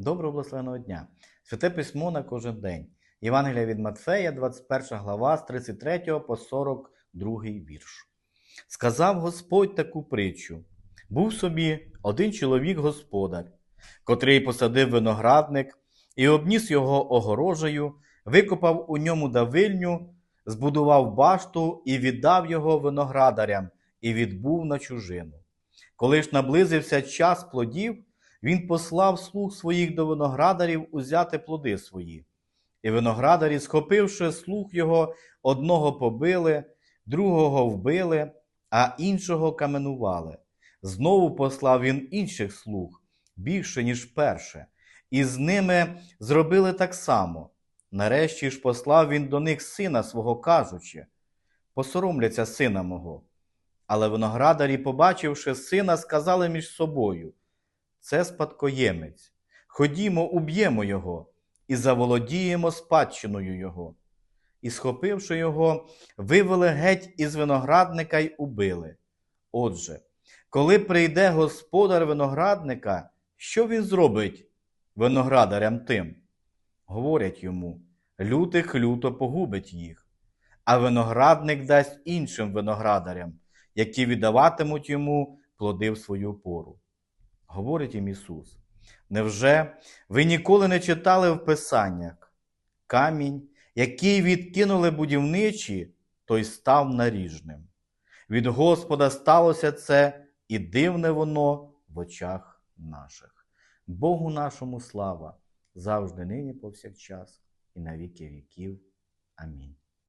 Доброго благословеного дня! Святе письмо на кожен день. Євангелія від Матфея, 21 глава, з 33 по 42 вірш. Сказав Господь таку притчу: був собі один чоловік господар, котрий посадив виноградник і обніс його огорожею, викопав у ньому давильню, збудував башту і віддав його виноградарям, і відбув на чужину. Коли ж наблизився час плодів, він послав слуг своїх до виноградарів узяти плоди свої. І виноградарі, схопивши слуг його, одного побили, другого вбили, а іншого каменували. Знову послав він інших слуг, більше, ніж перше, і з ними зробили так само. Нарешті ж послав він до них сина свого, кажучи: посоромляться сина мого. Але виноградарі, побачивши сина, сказали між собою: це спадкоємець. Ходімо, уб'ємо його і заволодіємо спадщиною його. І, схопивши його, вивели геть із виноградника й убили. Отже, коли прийде господар виноградника, що він зробить виноградарям тим? Говорять йому, лютих люто погубить їх, а виноградник дасть іншим виноградарям, які віддаватимуть йому плоди в свою пору. Говорить їм Ісус. Невже ви ніколи не читали в Писаннях? Камінь, який відкинули будівничі, той став наріжним. Від Господа сталося це, і дивне воно в очах наших. Богу нашому слава, завжди нині повсякчас, і на віки віків. Амінь.